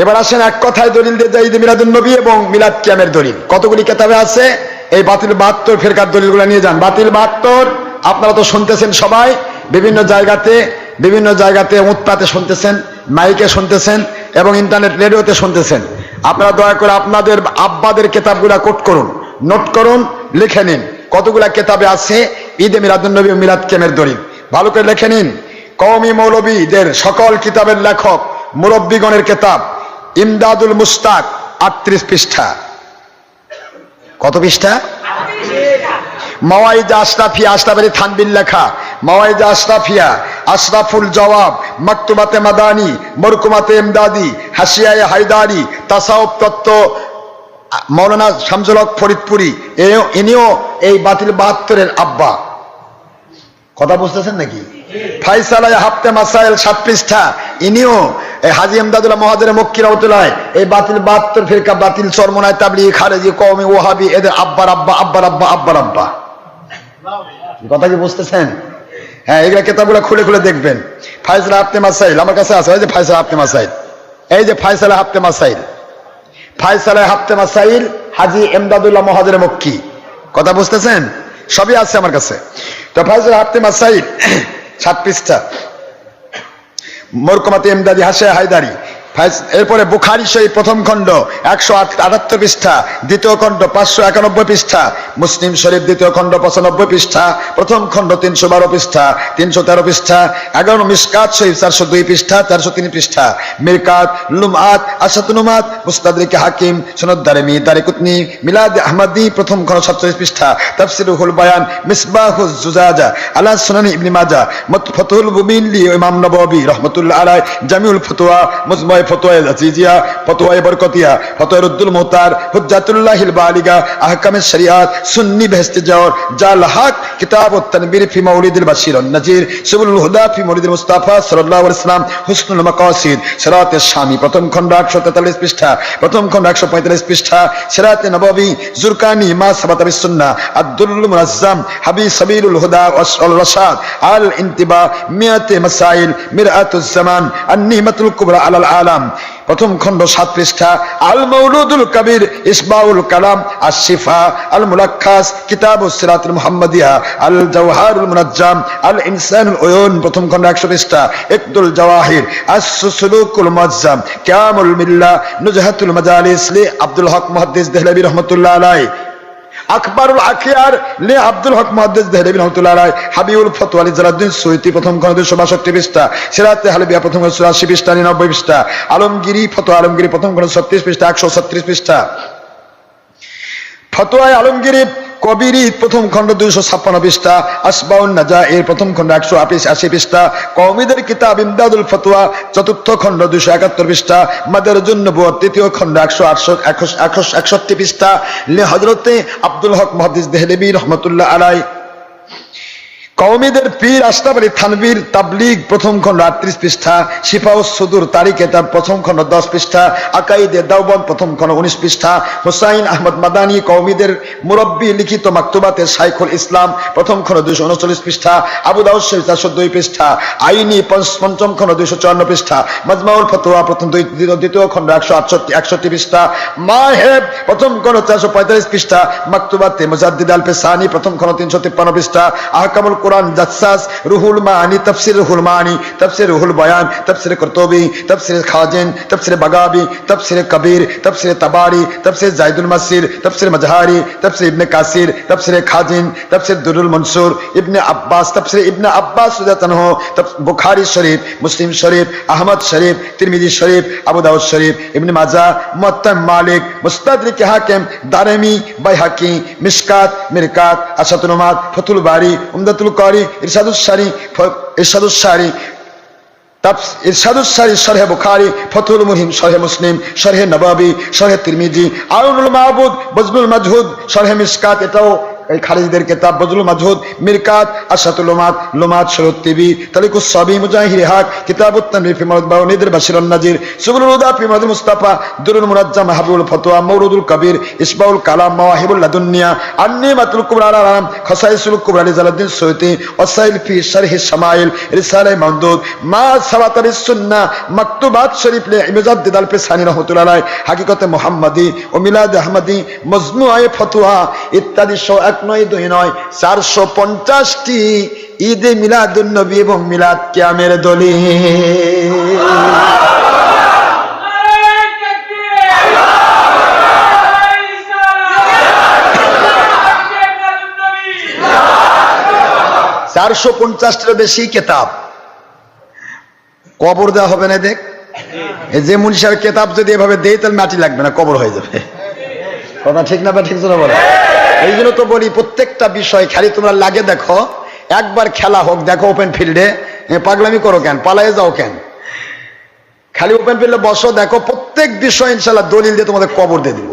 এবার আসেন এক কথায় দলিল যাই ঈদ মিলাদুল নবী এবং মিলাদ কিয়ামের দলিল। কতগুলি কেতাবে আছে? এই বাতিল বাহাত্তর ফেরকার দলিলগুলো নিয়ে যান। বাতিল বাহাত্তর, আপনারা তো শুনতেছেন সবাই, বিভিন্ন জায়গাতে বিভিন্ন জায়গাতে উৎপাতে শুনতেছেন, মাইকে শুনতেছেন এবং ইন্টারনেট রেডিওতে শুনতেছেন। আপনারা দয়া করে আপনাদের আব্বাদের কেতাবগুলা কোট করুন, নোট করুন, লিখে নিন। কতগুলা কেতাবে আছে? ঈদে মিলাদুল নবী মিলাদ কিয়ামের দলিল। ভালো করে লিখে নিন। কওমি মৌলবীদের সকল কিতাবের লেখক, মুরব্বীগণের কেতাব। ইমদাদুল মুস্তাক, আটত্রিশ পৃষ্ঠা। কত পৃষ্ঠা? মাওয়াইজা আশরাফিয়া, আশরাফ আলী থানবিল লেখা। মাওয়াইজা আশরাফিয়া, আশরাফুল জওয়াব মকতুবাতে মাদানি, মরকুমাতে ইমদাদি, হাসিয়ায় হায়দারি তাসাউব তত্ত্ব, মৌলানা শামসুল হক ফরিদপুরি ইনিও এই বাতিল বাহাত্তরের আব্বা। কথা বুঝতেছেন নাকি? কথা বুঝতেছেন? হ্যাঁ খুলে খুলে দেখবেন। ফাইসালা হাফতে মাসাইল, আমার কাছে আছে, এই যে ফাইসালা হাফতে মাসাইল। এই যে ফাইসালা হাফতে মাসাইল। হাফতে মাসাইল হাজি এমদাদুল্লাহ মহাদের মক্কি। কথা বুঝতেছেন? সবই আছে আমার কাছে। তো ফাইসালা হাফতে মাসাইল সাত মরকমাতে এমদাদি হাসে হায়দারি। এরপরে বুখারি সেই প্রথম খণ্ড, একশো আটাত্তর পৃষ্ঠা, দ্বিতীয় খণ্ড, পাঁচশো একানব্বই পৃষ্ঠা, মুসলিম শরীফ দ্বিতীয় খণ্ড, পঁচানব্বই পৃষ্ঠা, প্রথম খণ্ড, তিনশো বারো পৃষ্ঠা, তিনশো তেরো পৃষ্ঠা, এগারো মিসকাত শরীফ চারশো দুই পৃষ্ঠা, চারশো তিন পৃষ্ঠা, মিরকাত লুমাত আসাতুনুমাত মুস্তাদরিকে হাকিম, সনদ দারেমি দারিকুতনি মিলাদ আহমদি, প্রথম খণ্ড, সাতচল্লিশ পৃষ্ঠা তাফসিরুল বায়ান, মিসবাহুজ জুজাজা, আলা সুনানি ইবনে মাজা ফতুল মুবিন লি ইমাম নববী, রাহমাতুল্লাহ আলাই জামিউল ফতোয়া মুজমাই ফতোয়া আজিজিয়া ফতোয়া বরকতিয়া। ফতোয়া রুদ্দুল মুহতার হুজ্জাতুল্লাহিল বালিগা আহকামের শরিয়াত, সুন্নি বেহেশতে যাওয়ার জাল হক, কিতাব তানবীর ফি মাউলিদিল বাশির নাজির সুবুল হুদা ফি মাউলিদিল মুস্তাফা সাল্লাল্লাহু আলাইহি ওয়াসাল্লাম হুসনুল মাকাসিদ সিরাতের শামী, প্রথম খণ্ড 143 পৃষ্ঠা, প্রথম খণ্ড 145 পৃষ্ঠা, সিরাতে নববী জুরকানি মা সাবাতা সুন্নাহ আব্দুল আল আন-নিমাতুল কুবরা আলাল আলাম প্রথম খণ্ড সাত পৃষ্ঠা আল মৌলুদুল কবির ইসবাউল কালাম আশ শিফা আল মুলাক্কাস কিতাবুস সিরাতুল মুহাম্মাদিয়া আল জাওহারুল মুনাজ্জাম আল ইনসানুল উয়ুন, প্রথম খণ্ড 100 পৃষ্ঠা ইকদুল জাওয়াহির আস সুলুকুল মুআজ্জাম, কিয়ামুল মিল্লাহ নুজহাতুল মাজালিস লি আব্দুল হক মুহাদ্দিস দেহলভী রাহমাতুল্লাহ আলাইহি। আকবরুল আখিয়ার লে আব্দুল হক মহাদ্দেস দেহলভী রহমতুল্লাহ আলাইহি হাবিউল ফতোয়ালি জালাদ্দিন সৈতি প্রথম খণ্ড 262 পৃষ্ঠা, সিরাতে হালবিয়া প্রথম খণ্ড 84 পৃষ্ঠা 99 পৃষ্ঠা, আলমগিরি ফতোয়া আলমগিরি প্রথম খণ্ড 36 পৃষ্ঠা 136 পৃষ্ঠা। ফতোয়ায় আলমগিরি কবিরি প্রথম খণ্ড দুইশো ছাপ্পান্ন পৃষ্ঠা, আসবাউন নাজা, এর প্রথম খণ্ড একশো আশি পৃষ্ঠা কৌমিদের কিতাব ইমদাদুল ফতুয়া, চতুর্থ খণ্ড দুইশো একাত্তর পৃষ্ঠা মাদের জন্য তৃতীয় খণ্ড একশো আটশো একশো একষট্টি পৃষ্ঠা, লে হজরতে আব্দুল হক মহাদিস দেহলেবী রহমতুল্লাহ আলাই কওমিদের পীর আলী থানবীর তাবলিগ প্রথম খণ্ড আটত্রিশ পৃষ্ঠা শিফাউস সুদুর তারিখে তার প্রথম খণ্ড দশ পৃষ্ঠা আকাইদে দাউবন প্রথম খণ্ড উনিশ পৃষ্ঠা, হুসাইন আহমদ মাদানী কওমিদের মুরব্বী লিখিত মাকতুবাতের সাইখুল ইসলাম প্রথম খণ্ড দুইশো উনচল্লিশ পৃষ্ঠা, আবু দাউদ শরীফ চারশো দুই পৃষ্ঠা, আইনি পঞ্চ- পঞ্চম খণ্ড দুইশো চুয়ান্ন পৃষ্ঠা, মজমাউল ফতোয়া প্রথম দুই দ্বিতীয়- খণ্ড একশো আটষট্টি একষট্টি পৃষ্ঠা মাহেব প্রথম খণ্ড চারশো পঁয়তাল্লিশ পৃষ্ঠা, মাকতুবাতে মুজাদ্দিদ আল পেসানি প্রথম খণ্ড তিনশো তিপ্পান্ন পৃষ্ঠা, আহকামুল কোরআন জাসাস রুহুল মানি, তফসির রুহুল মানি, তফসির রুহুল বয়ান, তফসির কর্তবি, তফসির খাজেন, তফসির বাগাবি, তফসির কবির, তফসির তাবারি, তফসির জাইদুল মাসির, তফসির মজহারি, তফসির ইবনে কাসির, তফসির খাজিন, তফসির দুরুল মনসুর, ইবনে আব্বাস, তফসির ইবনে আব্বাস আনহু, তফ- বুখারী শরীফ, মুসলিম শরীফ, আহমদ শরীফ, তিরমিজি শরীফ, আবু দাউদ শরীফ, ইবনে মাজা মুত্তাম মালিক মুস্তাদরিক হাকিম, দারেমি, বাইহাকি, মিশকাত, মিরকাত আসাতুল ফতুল বারি, উমদাতুল কারি ইরশাদুস সারি ফ- ইরশাদুস সারি তাফস- ইরশাদুস সারি শরহে বুখারী ফতুল মুহিম শরহে মুসলিম শরহে নবাবী শরহে তিরমিজি আউনুল মাহবুদ বজলুল মাজহুদ শরহে মিশকাত এটাও এই খারিজদের কেতাব বজলুল মাজহুদ, মিরকাত আশাতুল লোমাত লোমাত শরৎ টিভি, তালিকুস সাবি, মুজাহির হক, কিতাবুত তানবীর ফি মারদ বাউনিদের বাশিরুন নাজির, সুবুলুল হুদা ফি মারদ মুস্তাফা, দুরুল মুনাজ্জাম, হাবিবুল ফতোয়া মওরুদুল কবির ইসবাউল কালাম, মাওয়াহিবুল লাদুনিয়া আন্নিমাতুল কুবরা আলাম খাসাইসুল কুবরা লিজালাদ্দিন সৈয়দি, ওয়াসাইল ফি শারহি শামাইল, রিসালায়ে মামদুদ মা সাবাতা সুন্নাহ মাকতুবাত শরীফ লে মুজাদ্দিদ আল ফিসানি রাহমাতুল্লাহ হাকিকতে মুহাম্মাদি ও মিলাদ আহমদি মজমুআয়ে ফতোয়া, ইত্যাদি সহ এক নয়, দুই নয়, চারশো পঞ্চাশটি ঈদে মিলাদুন নবী এবং মিলাদ কিয়ামের দলিল। চারশো পঞ্চাশটার বেশি কেতাব। কবর দেওয়া হবে না দেখ। যে মুনিষার কেতাব যদি এভাবে দেয়, তাহলে মাটি লাগবে না, কবর হয়ে যাবে। কথা ঠিক না বা ঠিক বলো? এই জন্য তো বলি প্রত্যেকটা বিষয় খালি তোমরা লাগে দেখো একবার খেলা হোক দেখো ওপেন ফিল্ডে পাগলামি করো কেন? পালায়ে যাও কেন? খালি ওপেন ফিল্ডে বসো দেখো প্রত্যেক বিষয় ইনশাল্লাহ দলিল দিয়ে তোমাদের কবর দিয়ে দিব।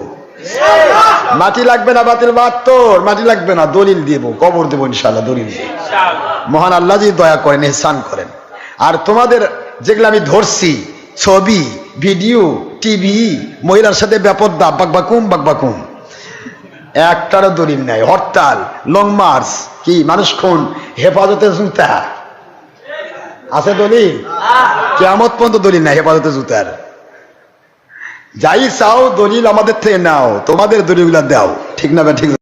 মাটি লাগবে না বাতিল বাহাত্তর? মাটি লাগবে না দলিল দিব কবর দেবো ইনশাল্লাহ দলিল দিয়ে। মহান আল্লাহ যদি দয়া করেন এহসান করেন। আর তোমাদের যেগুলো আমি ধরছি ছবি ভিডিও টিভি মহিলার সাথে ব্যাপদ্দা বাকবাকুম বাকবাকুম একটারও দলিল নাই। হরতাল লং মার্চ কি, মানুষ খুন, হেফাজতে জুতা। আছে দলিল? কেমত পর্যন্ত দলিল নাই হেফাজতে জুতার। যাই চাও দলিল আমাদের থেকে নাও, তোমাদের দলিলগুলা দাও। ঠিক না ঠিক?